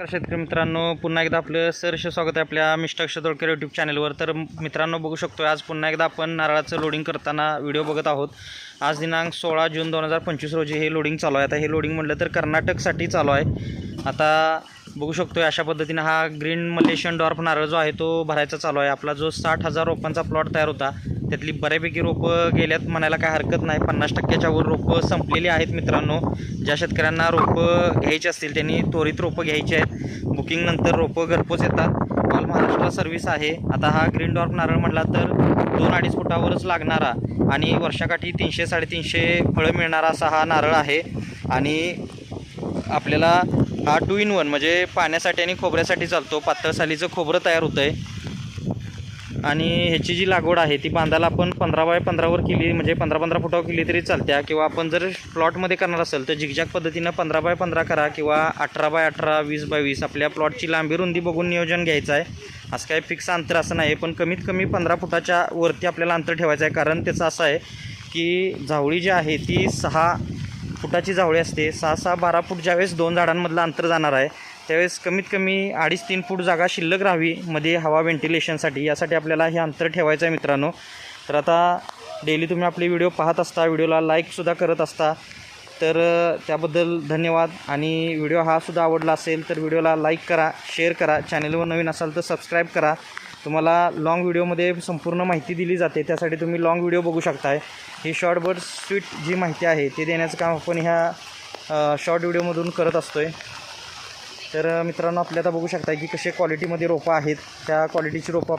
नमस्कार शेतकरी मित्रांनो पुन्हा एकदा आपलं सहर्ष स्वागत आहे आपल्या मिस्टर अक्षतोडकर यूट्यूब चॅनलवर तर मित्रांनो बघू शकतो आज पुन्हा एकदा आपण नारळाचं लोडिंग करताना व्हिडिओ बघत आहोत. आज दिनांक सोळा जून दोन हजार पंचवीस रोजी हे लोडिंग चालू आहे. आता हे लोडिंग म्हटलं तर कर्नाटकसाठी चालू आहे. आता बघू शकतो अशा पद्धतीनं हा ग्रीन मलेशियन डॉर्फ नारळ जो आहे तो भरायचा चालू आहे. आपला जो साठ हजार रोपांचा प्लॉट तयार होता त्यातली बऱ्यापैकी रोपं गेल्यात म्हणायला काय हरकत नाही. पन्नास टक्क्याच्या वर रोपं संपलेली आहेत मित्रांनो. ज्या शेतकऱ्यांना रोपं घ्यायची असतील त्यांनी त्वरित रोपं घ्यायची आहेत. बुकिंगनंतर रोपं घरपोच येतात. ऑल महाराष्ट्र सर्व्हिस आहे. आता हा ग्रीन डॉर्फ नारळ म्हटला तर दोन अडीच फुटावरच लागणारा आणि वर्षाकाठी तीनशे साडेतीनशे फळं मिळणारा असा हा नारळ आहे. आणि आपल्याला हा टू इन वन म्हणजे पाण्यासाठी आणि खोबऱ्यासाठी चालतो. पातळ सालीचं खोबरं तयार होतं आहे आणि ह्याची जी लागवड आहे ती बांधायला आपण पंधरा बाय पंधरावर केली म्हणजे पंधरा पंधरा फुटावर केली तरी चालत्या. किंवा आपण जर प्लॉटमध्ये करणार असेल तर झिकझॅक पद्धतीनं पंधरा बाय पंधरा करा किंवा अठरा बाय अठरा वीस बाय वीस. आपल्या प्लॉटची लांबी रुंदी बघून नियोजन घ्यायचं आहे. असं काही फिक्स अंतर असं नाही पण कमीत कमी पंधरा फुटाच्या वरती आपल्याला अंतर ठेवायचं आहे. कारण त्याचं असं आहे की झावळी जी आहे ती सहा फुटाची जावळी असते. सहा सहा बारा फूट ज्यावेळेस दोन झाडांमधलं अंतर जाणार आहे त्यावेळेस कमीत कमी अडीच तीन फूट जागा शिल्लक राहावी मध्ये हवा व्हेंटिलेशनसाठी. यासाठी आपल्याला हे अंतर ठेवायचं आहे मित्रांनो. तर आता डेली तुम्ही आपले व्हिडिओ पाहत असता व्हिडिओला लाईकसुद्धा करत असता. तर त्याबद्दल धन्यवाद. आणि व्हिडिओ हा सुद्धा आवडला असेल तर व्हिडिओला लाईक करा शेअर करा. चॅनलवर नवीन असाल तर सबस्क्राईब करा. तुम्हाला लाँग व्हिडिओमध्ये संपूर्ण माहिती दिली जाते. त्यासाठी तुम्ही लाँग व्हिडिओ बघू शकताय. ही शॉर्ट बट स्वीट जी माहिती आहे ते देण्याचं काम आपण ह्या शॉर्ट व्हिडिओमधून करत असतो आहे तर मित्रांनो आपल्या आता बघू शकता की कसे क्वालिटीमध्ये रोपं आहेत. त्या क्वालिटीची रोपं